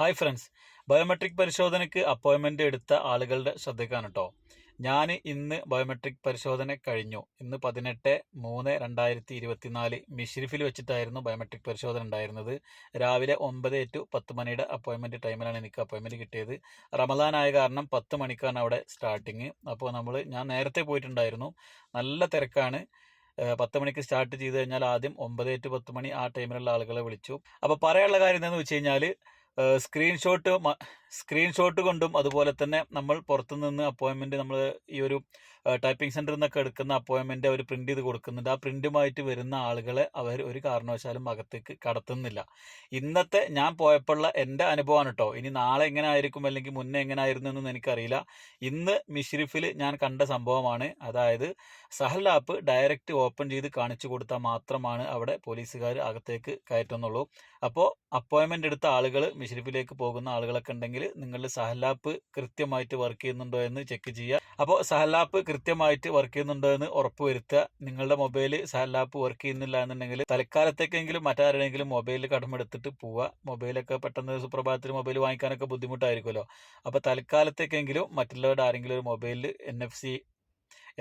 Hi friends. Biometric പരിശോധനയ്ക്ക് അപ്പോയിൻമെന്റ് എടുത്ത ആളുകളുടെ ശ്രദ്ധയ്ക്കാണ് കേട്ടോ ഞാൻ ഇന്ന് ബയോമെട്രിക് പരിശോധന കഴിഞ്ഞു. ഇന്ന് പതിനെട്ട് മൂന്ന് രണ്ടായിരത്തി ഇരുപത്തിനാല് മിഷ്രിഫിൽ വെച്ചിട്ടായിരുന്നു ബയോമെട്രിക് പരിശോധന ഉണ്ടായിരുന്നത്. രാവിലെ ഒമ്പത് ടു പത്ത് മണിയുടെ അപ്പോയിൻമെന്റ് ടൈമിലാണ് എനിക്ക് അപ്പോയിൻമെന്റ് കിട്ടിയത്. റമദാൻ ആയ കാരണം പത്ത് മണിക്കാണ് അവിടെ സ്റ്റാർട്ടിങ്. അപ്പോൾ നമ്മൾ ഞാൻ നേരത്തെ പോയിട്ടുണ്ടായിരുന്നു. നല്ല തിരക്കാണ്. പത്ത് മണിക്ക് സ്റ്റാർട്ട് ചെയ്ത് കഴിഞ്ഞാൽ ആദ്യം ഒമ്പത് ടു പത്ത് മണി ആ ടൈമിലുള്ള ആളുകളെ വിളിച്ചു. അപ്പോൾ പറയാനുള്ള കാര്യം എന്താണെന്ന് വെച്ച് കഴിഞ്ഞാൽ സ്ക്രീൻഷോട്ട് സ്ക്രീൻഷോട്ട് കൊണ്ടും അതുപോലെ തന്നെ നമ്മൾ പുറത്തുനിന്ന് അപ്പോയിൻമെന്റ് നമ്മൾ ഈ ഒരു ടൈപ്പിംഗ് സെന്ററിൽ നിന്നൊക്കെ എടുക്കുന്ന അപ്പോയിൻമെന്റ് അവർ പ്രിന്റ് ചെയ്ത് കൊടുക്കുന്നുണ്ട്. ആ പ്രിന്റുമായിട്ട് വരുന്ന ആളുകളെ അവർ ഒരു കാരണവശാലും അകത്തേക്ക് കടത്തുന്നില്ല. ഇന്നത്തെ ഞാൻ പോയപ്പോഴുള്ള എന്റെ അനുഭവമാണ് കേട്ടോ ഇനി നാളെ എങ്ങനെ ആയിരിക്കും? അല്ലെങ്കിൽ മുന്നേ എങ്ങനെ ആയിരുന്നു? എന്നൊന്നും എനിക്കറിയില്ല. ഇന്ന് മിഷ്രിഫിൽ ഞാൻ കണ്ട സംഭവമാണ്. അതായത് സഹൽ ആപ്പ് ഡയറക്റ്റ് ഓപ്പൺ ചെയ്ത് കാണിച്ചു കൊടുത്താൽ മാത്രമാണ് അവിടെ പോലീസുകാർ അകത്തേക്ക് കയറ്റുന്നുള്ളൂ. അപ്പോൾ അപ്പോയിൻമെന്റ് എടുത്ത ആളുകൾ മിഷ്രിഫിലേക്ക് പോകുന്ന ആളുകളൊക്കെ ഉണ്ടെങ്കിൽ നിങ്ങളുടെ സഹലാപ്പ് കൃത്യമായിട്ട് വർക്ക് ചെയ്യുന്നുണ്ടോ എന്ന് ചെക്ക് ചെയ്യുക. അപ്പോൾ സഹലാപ്പ് കൃത്യമായിട്ട് വർക്ക് ചെയ്യുന്നുണ്ടോ എന്ന് ഉറപ്പ് വരുത്തുക നിങ്ങളുടെ മൊബൈൽ സഹലാപ്പ് വർക്ക് ചെയ്യുന്നില്ല എന്നുണ്ടെങ്കിൽ തൽക്കാലത്തേക്കെങ്കിലും മറ്റാരുടെയെങ്കിലും മൊബൈലിൽ കടമെടുത്തിട്ട് പോവുക. മൊബൈലൊക്കെ പെട്ടെന്ന് സുപ്രഭാതത്തിൽ മൊബൈൽ വാങ്ങിക്കാനൊക്കെ ബുദ്ധിമുട്ടായിരിക്കുമല്ലോ. അപ്പോൾ തൽക്കാലത്തേക്കെങ്കിലും മറ്റുള്ളവരുടെ ആരെങ്കിലും ഒരു മൊബൈലിൽ N F C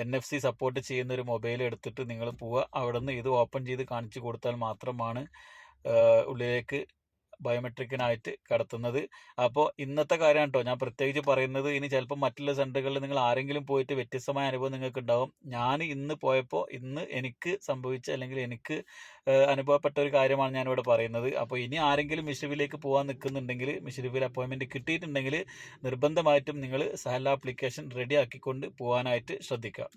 N F C support ചെയ്യുന്ന ഒരു മൊബൈൽ എടുത്തിട്ട് നിങ്ങൾ പോവുക. അവിടെ നിന്ന് ഇത് ഓപ്പൺ ചെയ്ത് കാണിച്ചു കൊടുത്താൽ മാത്രമാണ് ഉള്ളിലേക്ക് ബയോമെട്രിക്കിനായിട്ട് കടത്തുന്നത്. അപ്പോൾ ഇന്നത്തെ കാര്യമാണ് കേട്ടോ ഞാൻ പ്രത്യേകിച്ച് പറയുന്നത് ഇനി ചിലപ്പോൾ മറ്റുള്ള സെന്ററുകളിൽ നിങ്ങൾ ആരെങ്കിലും പോയിട്ട് വ്യത്യസ്തമായ അനുഭവം നിങ്ങൾക്ക് ഉണ്ടാവും ഞാൻ ഇന്ന് പോയപ്പോൾ ഇന്ന് എനിക്ക് സംഭവിച്ച അല്ലെങ്കിൽ എനിക്ക് അനുഭവപ്പെട്ട ഒരു കാര്യമാണ് ഞാനിവിടെ പറയുന്നത്. അപ്പോൾ ഇനി ആരെങ്കിലും മിഷറിഫിലേക്ക് പോകാൻ നിൽക്കുന്നുണ്ടെങ്കിൽ മിഷറിഫിൽ അപ്പോയിൻമെന്റ് കിട്ടിയിട്ടുണ്ടെങ്കിൽ നിർബന്ധമായിട്ടും നിങ്ങൾ സഹല ആപ്ലിക്കേഷൻ റെഡി ആക്കിക്കൊണ്ട് പോകാനായിട്ട് ശ്രദ്ധിക്കുക.